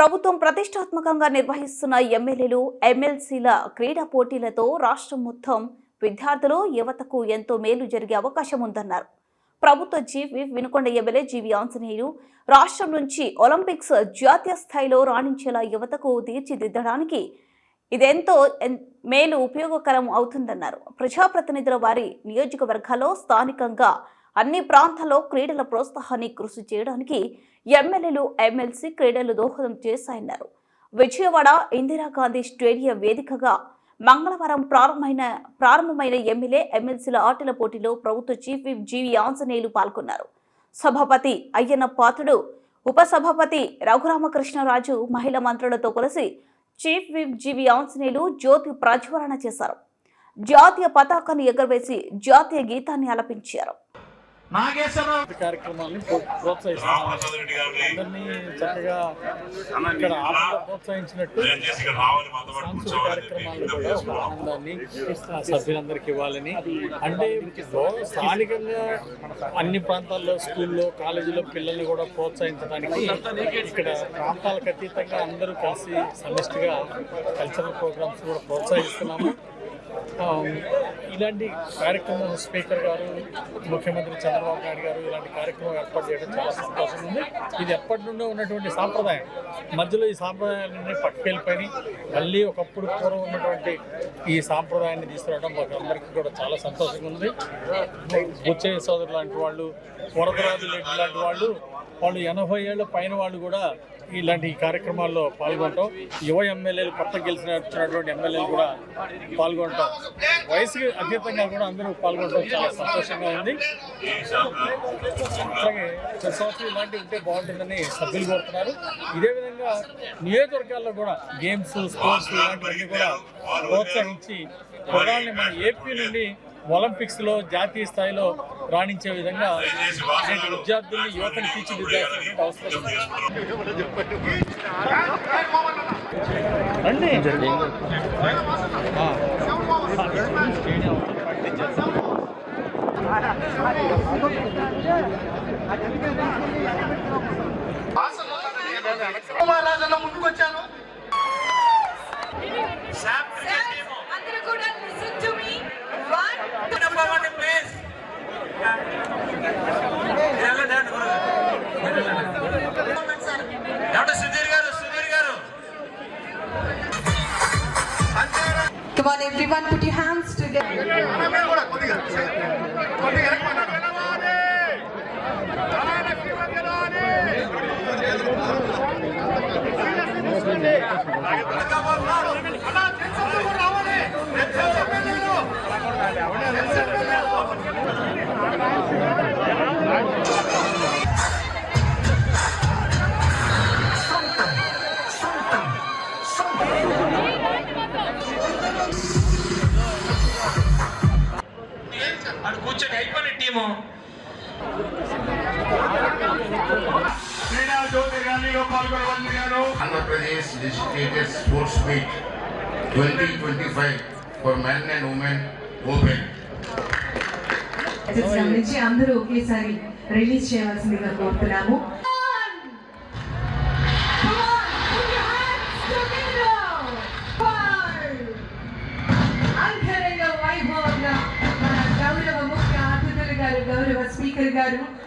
ప్రభుత్వం ప్రతిష్టాత్మకంగా నిర్వహిస్తున్న ఎమ్మెల్యేలు ఎమ్మెల్సీల క్రీడా పోటీలతో రాష్ట్రం మొత్తం విద్యార్థులు యువతకు ఎంతో మేలు జరిగే అవకాశం ఉందన్నారు. ప్రభుత్వ GV Vinukonda MLA GV Anjaneyulu రాష్ట్రం నుంచి ఒలింపిక్స్ జాతీయ స్థాయిలో రాణించేలా యువతకు తీర్చిదిద్దడానికి ఇదెంతో ఎన్- మేలు ఉపయోగకరం అవుతుందన్నారు. ప్రజాప్రతినిధుల వారి నియోజకవర్గాల్లో స్థానికంగా అన్ని ప్రాంతాల్లో క్రీడల ప్రోత్సాహాన్ని కృషి చేయడానికి ఎమ్మెల్యేలు ఎమ్మెల్సీ క్రీడలు దోహదం చేశాయన్నారు. విజయవాడ ఇందిరాగాంధీ స్టేడియం వేదికగా మంగళవారం ప్రారంభమైన ప్రారంభమైన ఎమ్మెల్యే ఎమ్మెల్సీల ఆటల పోటీలో ప్రభుత్వ చీఫ్ విప్ జీవి ఆంజనేయులు పాల్గొన్నారు. సభాపతి అయ్యన్న పాత్రుడు ఉపసభాపతి రఘురామకృష్ణరాజు మహిళా మంత్రులతో కలిసి చీఫ్ విప్ జీవి ఆంజనేయులు జ్యోతి ప్రజ్వలన చేశారు. జాతీయ పతాకాన్ని ఎగరవేసి జాతీయ గీతాన్ని ఆలపించారు నాగేశ్వరరావు కార్యక్రమాలను ప్రో- ప్రోత్సహిస్తున్నాము అందరినీ చక్కగా ఇక్కడ ప్రోత్సహించినట్టు సాంస్కృతిక కార్యక్రమాలను కూడా ఒక ఆనందాన్ని సభ్యులందరికీ ఇవ్వాలని. అంటే స్థానికంగా అన్ని ప్రాంతాల్లో స్కూల్లో కాలేజీలో పిల్లల్ని కూడా ప్రోత్సహించడానికి ఇక్కడ ప్రాంతాలకు అతీతంగా అందరూ కలిసి సమిష్టిగా కల్చరల్ ప్రోగ్రామ్స్ కూడా ప్రోత్సహిస్తున్నాము. Um, ఇలాంటి కార్యక్రమం స్పీకర్ గారు ముఖ్యమంత్రి చంద్రబాబు నాయుడు గారు ఇలాంటి కార్యక్రమం ఏర్పాటు చేయడం చాలా సంతోషం ఉంది. ఇది ఎప్పటి నుండో ఉన్నటువంటి సాంప్రదాయం. మధ్యలో ఈ సాంప్రదాయాలన్నీ పట్టుకెళ్ళిపోయి మళ్ళీ ఒకప్పుడు పూర్వం ఉన్నటువంటి ఈ సాంప్రదాయాన్ని తీసుకురావడం మాకు అందరికీ కూడా చాలా సంతోషంగా ఉంది. బుచ్చయ్య సోదరు లాంటి వాళ్ళు వరదరాజు రెడ్డి లాంటి వాళ్ళు వాళ్ళు ఎనభై ఏళ్ళ పైన వాళ్ళు కూడా ఇలాంటి కార్యక్రమాల్లో పాల్గొనటం యువ ఎమ్మెల్యేలు కొత్త గెలిచినటువంటి ఎమ్మెల్యేలు కూడా పాల్గొనటం వయసుకి అతీతంగా కూడా అందరూ పాల్గొనడం చాలా సంతోషంగా ఉంది. అలాగే ప్రతి సంవత్సరం ఇలాంటివి ఉంటే బాగుంటుందని సభ్యులు కోరుతున్నారు. ఇదే విధంగా నియోజకవర్గాల్లో కూడా గేమ్స్ స్పోర్ట్స్ ఇలాంటివన్నీ కూడా ప్రోత్సహించి కుర్రాళ్ళని మన ఏపీ నుండి ఒలింపిక్స్లో జాతీయ స్థాయిలో రాణించే విధంగా విద్యార్థుల్ని యువతను తీర్చిదిద్దాల్సినటువంటి అవసరం ఉంది. రండి. ముందుకు Come on, everyone, put your hands together. అది కూర్చొని అయిపోయిన టీము క్రీడా జ్యోతి ర్యాలీలో పాల్గొనవలసినారు Andhra Pradesh designated sports meet twenty twenty five for men and women open message గమనించి అందరూ ఒకేసారి రిలీజ్ చేయవలసిందిగా కోరుతున్నాము എന്തായിരുന്നു